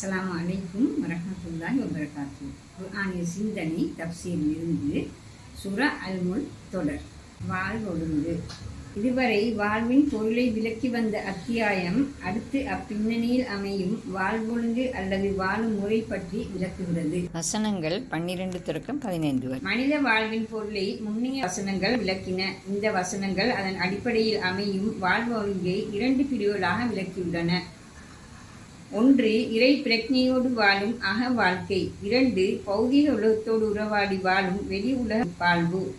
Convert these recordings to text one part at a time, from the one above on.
அஸ்ஸலாமு அலைக்கும் வரஹ்மத்துல்லாஹி வபரகாத்து. குர்ஆனிய சிந்தனை தப்சீரில் இருந்து சுர அல்முல் தொடர். வாழ்வொழுங்கு இதுவரை வாழ்வின் பொருளை விளக்கி வந்த அத்தியாயம் அடுத்து அப்பின்னணியில் அமையும் வாழ்வொழுங்கு அல்லது வாழும் முறை பற்றி விளக்குகிறது. வசனங்கள் பன்னிரண்டு தொடக்கம் பதினைந்து வரை. மனித வாழ்வின் பொருளை முன்னைய வசனங்கள் விளக்கின. இந்த வசனங்கள் அதன் அடிப்படையில் அமையும் வாழ்வொழுங்கை இரண்டு பிரிவுகளாக விளக்கியுள்ளன. ஒன்று இறை பிரஜையோடு வாழும் அக வாழ்க்கை. இரண்டு பௌதிக உலகத்தோடு உறவாடி வாழும் வெளி உலக வாழ்வு.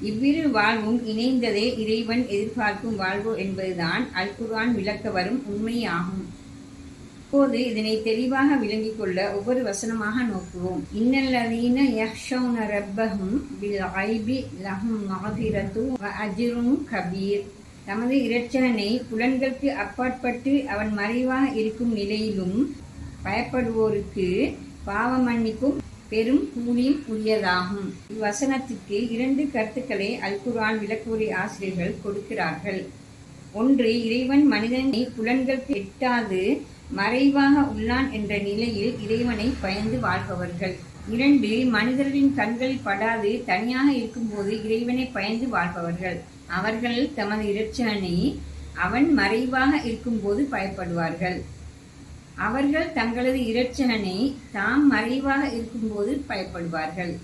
இவ்விரு வாழ்வும் இணைந்ததே இறைவன் எதிர்பார்க்கும் வாழ்வு என்பதுதான் அல் குர்ஆன் விளக்க வரும் உண்மையாகும். இப்போது இதனை தெளிவாக விளங்கிக் கொள்ள ஒவ்வொரு வசனமாக நோக்குவோம். இன்னல்லதீன யஹ்ஷௌன ரப்பஹும் பில் ஐபி லஹும் கபீர். தமது இரட்சகனை புலன்களுக்கு அப்பாற்பட்டு அவன் மறைவாக இருக்கும் நிலையிலும் பயப்படுவோருக்கு பாவ மன்னிப்பும் பெரும் கூலியும் உரியதாகும். இவ்வசனத்திற்கு இரண்டு கருத்துக்களை அல்குரான் விளக்குரை ஆசிரியர்கள் கொடுக்கிறார்கள். ஒன்று இறைவன் மனிதனை புலன்களுக்கு எட்டாது மறைவாக உள்ளான் என்ற நிலையில் இறைவனை பயந்து வாழ்பவர்கள். இரண்டு மனிதர்களின் கண்களில் படாது தனியாக இருக்கும்போது இறைவனை பயந்து வாழ்பவர்கள். அவர்கள் தமது இரட்சகனை அவன் மறைவாக இருக்கும்போது பயப்படுவார்கள். அவர்கள் தங்களது இரட்சகனை தாம் மறைவாக இருக்கும்போது பயப்படுவார்கள்.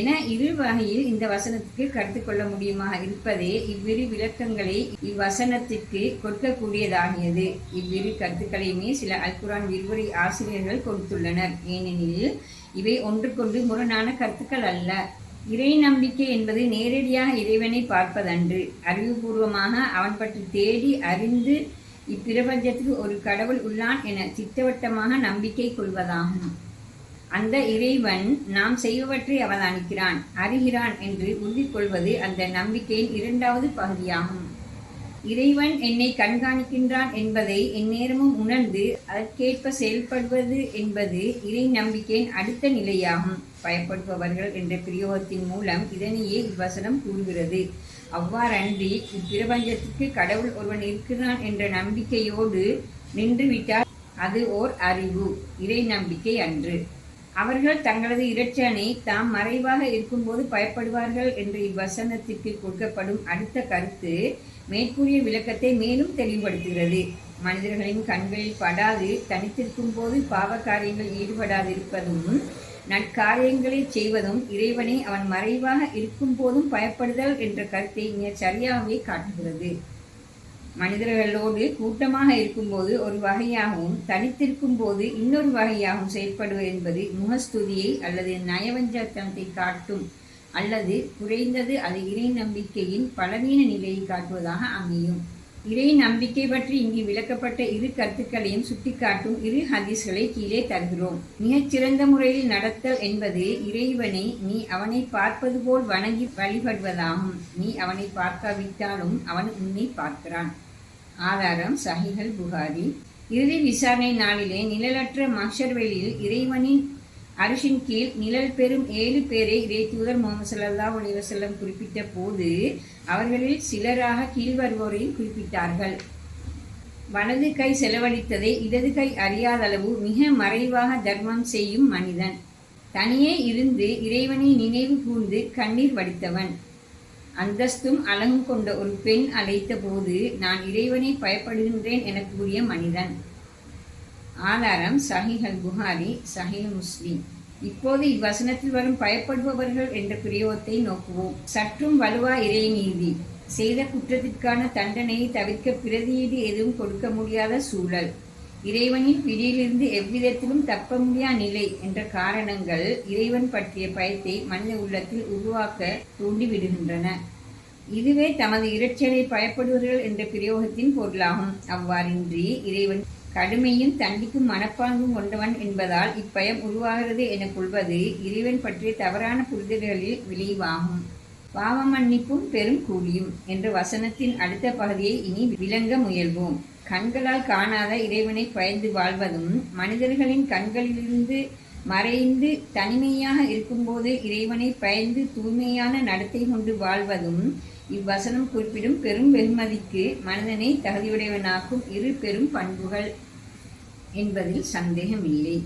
என இரு வகையில் இந்த வசனத்துக்கு கருத்து கொள்ள முடியுமாக இருப்பதே இவ்விரு விளக்கங்களை இவ்வசனத்திற்கு கொடுக்கக்கூடியதாகியது. இவ்விரு கருத்துக்களையுமே சில அல்குரான் விரிவுரை ஆசிரியர்கள் கொடுத்துள்ளனர். ஏனெனில் இவை ஒன்றுக்கொன்று முரணான கருத்துக்கள் அல்ல. இறை நம்பிக்கை என்பது நேரடியாக இறைவனை பார்ப்பதன்று. அறிவுபூர்வமாக அவன் பற்றி தேடி அறிந்து இப்பிரபஞ்சத்துக்கு ஒரு கடவுள் உள்ளான் என திட்டவட்டமாக நம்பிக்கை கொள்வதாகும். அந்த இறைவன் நாம் செய்வவற்றை அவதானிக்கிறான் அறிகிறான் என்று உறுதி கொள்வது அந்த நம்பிக்கையின் இரண்டாவது பகுதியாகும். இறைவன் என்னை கண்காணிக்கின்றான் என்பதை எந்நேரமும் உணர்ந்து அதற்கேற்ப செயல்படுவது என்பது இறை நம்பிக்கையின் அடுத்த நிலையாகும். பயப்படுபவர்கள் என்ற பிரயோகத்தின் மூலம் இதனையே இவ்வசனம் கூறுகிறது. அவ்வாறன்றி இப்பிரபஞ்சத்துக்கு கடவுள் ஒருவன் இருக்கிறான் என்ற நம்பிக்கையோடு நின்றுவிட்டால் அது ஓர் அறிவு இறை நம்பிக்கை அன்று. அவர்கள் தங்களது இரட்சனை தாம் மறைவாக இருக்கும்போது பயப்படுவார்கள் என்று இவ்வசனத்திற்கு கொடுக்கப்படும் அடுத்த கருத்து மேற்கூறிய விளக்கத்தை மேலும் தெளிவுபடுத்துகிறது. மனிதர்களின் கண்களில் படாது தனித்திருக்கும் போது பாவ காரியங்கள் ஈடுபடாதிருப்பதும் நற்காரியங்களை செய்வதும் இறைவனை அவன் மறைவாக இருக்கும் போதும் பயப்படுதல் என்ற கருத்தை மிக சரியாகவே காட்டுகிறது. மனிதர்களோடு கூட்டமாக இருக்கும்போது ஒரு வகையாகவும் தனித்திருக்கும் போது இன்னொரு வகையாகவும் செயல்படுவது என்பது முகஸ்துதியை அல்லது நயவஞ்சத்தனத்தை காட்டும் அல்லது குறைந்தது அது இறை நம்பிக்கையின் பலவீன நிலையை காட்டுவதாக அமையும். இறை நம்பிக்கை பற்றி இங்கு விளக்கப்பட்ட இரு கருத்துக்களையும் சுட்டிக்காட்டும் இரு ஹதீஸ்களை கீழே தருகிறோம். மிகச்சிறந்த முறையில் நடத்தல் என்பது இறைவனை நீ அவனை பார்ப்பது போல் வணங்கி வழிபடுவதாகும். நீ அவனை பார்க்காவிட்டாலும் அவன் உன்னை பார்க்கிறான். ஆதாரம் சஹிஹல் புகாரி. இறுதி விசாரணை நாளிலே நிழலற்ற மஷர்வெளியில் இறைவனின் அரசின் கீழ் நிழல் பெறும் ஏழு பேரை இறைத்தூதர் தூதர் முகமது சல்லா அலிவசல்லம் குறிப்பிட்ட போது அவர்களில் சிலராக கீழ் வருவோரையும் குறிப்பிட்டார்கள். வலது கை செலவழித்ததை இடது கை அறியாதளவு மிக மறைவாக தர்மம் செய்யும் மனிதன். தனியே இருந்து இறைவனை நினைவு கூர்ந்து கண்ணீர் வடித்தவன். அந்தஸ்தும் அழகும் கொண்ட ஒரு பெண் அழைத்த போது நான் இறைவனை பயப்படுகின்றேன் என கூறிய மனிதன். ஆதாரம் சஹிஹல் புகாரி சஹிஹ் முஸ்லிம். இப்போது இவ்வசனத்தில் வரும் பயப்படுபவர்கள் என்ற பிரயோகத்தை நோக்குவோம். சற்றும் வலுவா இறை நீதி செய்த குற்றத்திற்கான தண்டனையை தவிர்க்க பிரதியீடு எதுவும் கொடுக்க முடியாத சூழல். இறைவனின் பிடியிலிருந்து எவ்விதத்திலும் தப்ப முடியா நிலை என்ற காரணங்கள் இறைவன் பற்றிய பயத்தை மனித உள்ளத்தில் உருவாக்க தூண்டிவிடுகின்றன. இதுவே தமது இரைச்சலை பயப்படுவர்கள் என்ற பிரயோகத்தின் பொருளாகும். அவ்வாறின்றி இறைவன் கடுமையும் தண்டிக்கும் மனப்பாங்கும் கொண்டவன் என்பதால் இப்பயம் உருவாகிறது என கொள்வது இறைவன் பற்றிய தவறான புரிதல்களில் விளைவாகும். பாவ மன்னிப்பும் பெரும் கூலியும் என்ற வசனத்தின் அடுத்த பகுதியை இனி விளங்க முயல்வோம். கண்களால் காணாத இறைவனை பயந்து வாழ்வதும் மனிதர்களின் கண்களிலிருந்து மறைந்து தனிமையாக இருக்கும்போது இறைவனை பயந்து தூய்மையான நடத்தை கொண்டு வாழ்வதும் இவ்வசனம் குறிப்பிடும் பெரும் வெகுமதிக்கு மனிதனை தகுதியுடையவனாக்கும் இரு பெரும் பண்புகள் என்பதில் சந்தேகமில்லை.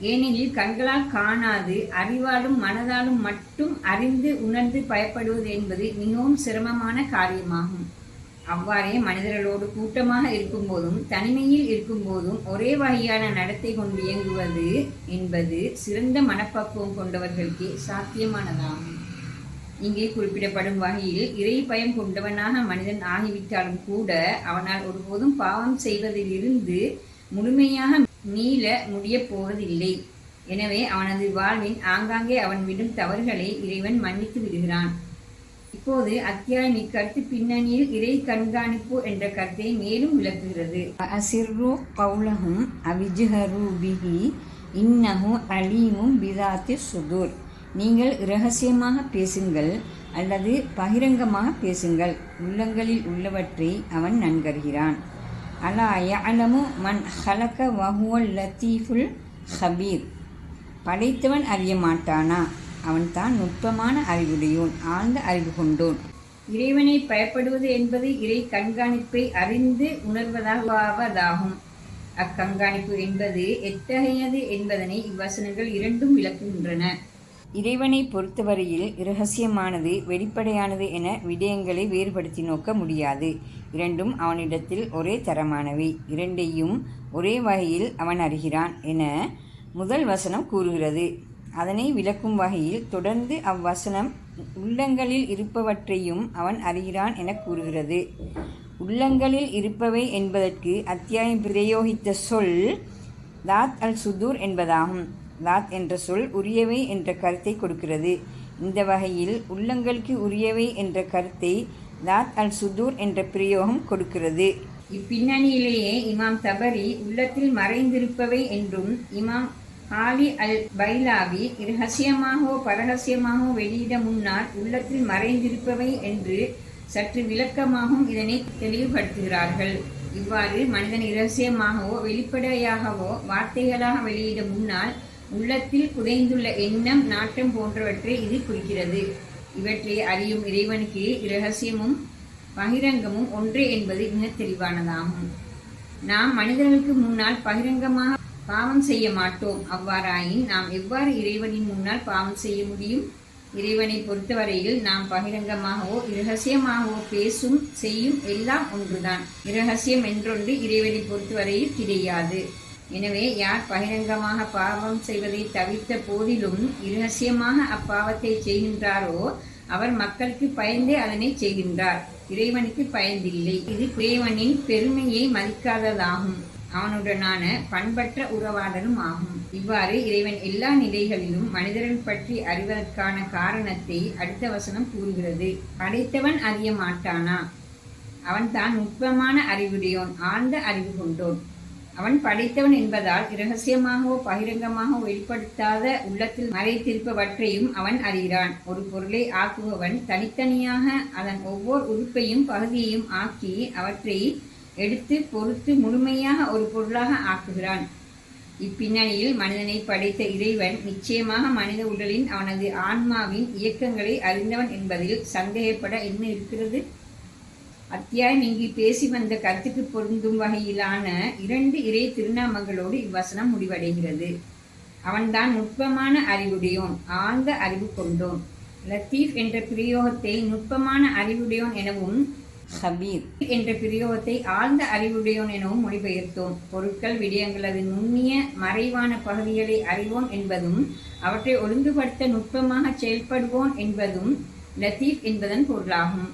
ஏனெனில் கண்களால் காணாது அறிவாலும் மனதாலும் மட்டும் அறிந்து உணர்ந்து பயப்படுவது என்பது மிகவும் சிரமமான காரியமாகும். அவ்வாறே மனிதர்களோடு கூட்டமாக இருக்கும்போதும் தனிமையில் இருக்கும்போதும் ஒரே வகையான நடத்தை கொண்டு இயங்குவது என்பது சிறந்த மனப்பக்குவம் கொண்டவர்களுக்கே சாத்தியமானதாகும். இங்கே குறிப்பிடப்படும் வகையில் இறை பயம் கொண்டவனாக மனிதன் ஆகிவிட்டாலும் கூட அவனால் ஒருபோதும் பாவம் செய்வதிலிருந்து முழுமையாக மீள முடியப் போவதில்லை. எனவே அவனது வாழ்வின் ஆங்காங்கே அவன் விடும் தவறுகளை இறைவன் மன்னித்து விடுகிறான். இப்போது அத்தியாயம் இக்கருத்து பின்னணியில் இறை கண்காணிப்பு என்ற கருத்தை மேலும் விளக்குகிறது. அசிர்ரு கௌலஹும் அவிஜ்ஹரு பிஹி இன்னஹு அலீமும் பிதாத்தி சுதூர். நீங்கள் இரகசியமாக பேசுங்கள் அல்லது பகிரங்கமாக பேசுங்கள். உள்ளங்களில் உள்ளவற்றை அவன் நன்கறிகிறான். அலா யலமு மன் ஹலக வஹுவல் லத்தீஃபுல் ஹபீர். படைத்தவன் அறிய மாட்டானா? அவன்தான் நுட்பமான அறிவுடையோன் ஆழ்ந்த அறிவு கொண்டோன். இறைவனை பயப்படுவது என்பது இறை கண்காணிப்பை அறிந்து உணர்வதாகவதாகும் அக்கண்காணிப்பு என்பது எத்தகையது என்பதனை இவ்வசனங்கள் இரண்டும் விளக்குகின்றன. இறைவனை பொறுத்தவரையில் இரகசியமானது வெளிப்படையானது என விடயங்களை வேறுபடுத்தி நோக்க முடியாது. இரண்டும் அவனிடத்தில் ஒரே தரமானவை. இரண்டையும் ஒரே வகையில் அவன் அறிகிறான் என முதல் வசனம் கூறுகிறது. அதனை விளக்கும் வகையில் தொடர்ந்து அவ்வசனம் உள்ளங்களில் இருப்பவற்றையும் அவன் அறிகிறான் என கூறுகிறது. உள்ளங்களில் இருப்பவை என்பதற்கு அத்தியாயம் பிரயோகித்த சொல் தாத் அல் சுதூர் என்பதாகும். லாத் என்ற சொல் உரியவை என்ற கருத்தை கொடுக்கிறது. இந்த வகையில் உள்ளங்களுக்கு உரியவை என்ற கருத்தை லாத் அல் சுதூர் என்ற பிரயோகம் கொடுக்கிறது. இப்பின்னணியிலேயே இமாம் தபரி உள்ளத்தில் மறைந்திருப்பவை என்றும் இமாம் ஆலி அல் பைலாவி இரகசியமாகவோ பரகசியமாகவோ வெளியிட முன்னால் உள்ளத்தில் மறைந்திருப்பவை என்று சற்று விளக்கமாகவும் இதனை தெளிவுபடுத்துகிறார்கள். இவ்வாறு மனிதன் இரகசியமாகவோ வெளிப்படையாகவோ வார்த்தைகளாக வெளியிட முன்னால் உள்ளத்தில் புதைந்துள்ள எண்ணம் நாட்டம் போன்றவற்றை இது குறிக்கிறது. இவற்றை அறியும் இறைவனுக்கு இரகசியமும் பகிரங்கமும் ஒன்றே என்பது மிக தெளிவானதாகும். நாம் மனிதர்களுக்கு முன்னால் பகிரங்கமாக பாவம் செய்ய மாட்டோம். அவ்வாறாயின் நாம் எவ்வாறு இறைவனின் முன்னால் பாவம் செய்ய முடியும்? இறைவனை பொறுத்தவரையில் நாம் பகிரங்கமாகவோ இரகசியமாகவோ பேசும் செய்யும் எல்லாம் ஒன்றுதான். இரகசியம் என்றொன்று இறைவனை பொறுத்தவரையில் கிடையாது. எனவே யார் பகிரங்கமாக பாவம் செய்வதை தவிர்த்த போதிலும் இரகசியமாக அப்பாவத்தை செய்கின்றாரோ அவர் மக்களுக்கு பயந்தே அதனை செய்கின்றார். இறைவனுக்கு பயந்தில்லை. இது இறைவனின் பெருமையை மதிக்காததாகும். அவனுடனான பண்பற்ற உறவாடலும் ஆகும். இவ்வாறு இறைவன் எல்லா நிலைகளிலும் மனிதர்கள் பற்றி அறிவதற்கான காரணத்தை அடுத்த வசனம் கூறுகிறது. படைத்தவன் அறிய மாட்டானா? அவன் தான் நுட்பமான அறிவுடையோன் ஆழ்ந்த அறிவு கொண்டோன். அவன் படைத்தவன் என்பதால் இரகசியமாகவோ பகிரங்கமாகவோ வெளிப்படுத்தாத உள்ளத்தில் மறைத்திருப்பவற்றையும் அவன் அறிகிறான். ஒரு பொருளை ஆக்குபவன் தனித்தனியாக அதன் ஒவ்வொரு உறுப்பையும் பகுதியையும் ஆக்கி அவற்றை எடுத்து பொறுத்து முழுமையாக ஒரு பொருளாக ஆக்குகிறான். இப்பின்னணியில் மனிதனை படைத்த இறைவன் நிச்சயமாக மனித உடலின் அவனது ஆன்மாவின் இயக்கங்களை அறிந்தவன் என்பதில் சந்தேகப்பட என்ன இருக்கிறது? அத்தியாயம் இங்கு பேசி வந்த கருத்துக்கு பொருந்தும் வகையிலான இரண்டு இறை திருநாமங்களோடு இவ்வசனம் முடிவடைகிறது. அவன்தான் நுட்பமான அறிவுடையோன் ஆழ்ந்த அறிவு கொண்டோன். லத்தீப் என்ற பிரயோகத்தை நுட்பமான அறிவுடையோன் எனவும் ஹபீர் என்ற பிரயோகத்தை ஆழ்ந்த அறிவுடையோன் எனவும் மொழிபெயர்த்தோம். பொருட்கள் விடயங்களது நுண்ணிய மறைவான பகுதிகளை அறிவோன் என்பதும் அவற்றை ஒழுங்குபடுத்த நுட்பமாக செயல்படுவோன் என்பதும் லத்தீப் என்பதன் பொருளாகும்.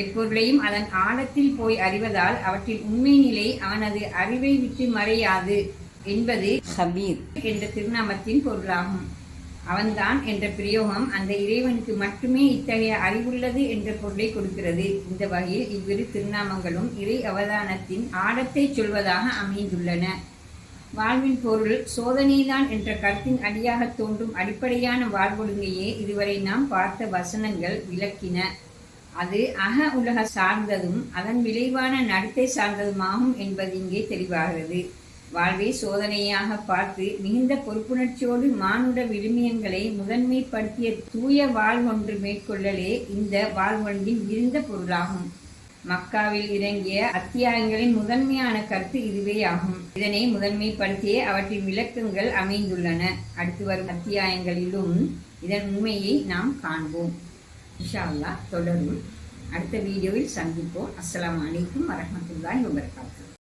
எப்பொருளையும் அதன் ஆழத்தில் போய் அறிவதால் அவற்றின் உண்மை நிலை அவனது அறிவை விட்டு மறையாது என்பது ஹபீர் என்ற திருநாமத்தின் பொருளாகும். அவன்தான் என்ற பிரயோகம் அந்த இறைவனுக்கு மட்டுமே இத்தகைய அறிவுள்ளது என்ற பொருளை கொடுக்கிறது. இந்த வகையில் இவ்விரு திருநாமங்களும் இறை அவதானத்தின் ஆழத்தை சொல்வதாக அமைந்துள்ளன. வாழ்வின் பொருள் சோதனைதான் என்ற கருத்தின் அடியாக தோன்றும் அடிப்படையான வாழ்வொழுங்கையே இதுவரை நாம் பார்த்த வசனங்கள் விளக்கின. அது அக உலக சார்ந்ததும் அதன் விளைவான நடத்தை சார்ந்ததுமாகும் என்பது இங்கே தெளிவாகிறது. வாழ்வை சோதனையாக பார்த்து மிகுந்த பொறுப்புணர்ச்சியோடு மானுட விழுமியங்களை முதன்மைப்படுத்திய தூய வாழ்வொன்று மேற்கொள்ளலே இந்த வாழ்வொன்றின் விருந்த பொருளாகும். மக்காவில் இறங்கிய அத்தியாயங்களின் முதன்மையான கருத்து இதுவே ஆகும் இதனை முதன்மைப்படுத்தியே அவற்றின் விளக்கங்கள் அமைந்துள்ளன. அடுத்து வரும் அத்தியாயங்களிலும் இதன் உண்மையை நாம் காண்போம். இன்ஷா அல்லாஹ் தொடரும் அடுத்த வீடியோவில் சந்திப்போம். அஸ்லாம் அலைக்கும் வரஹ்மத்துல்லாஹி வபரகாத்துஹு.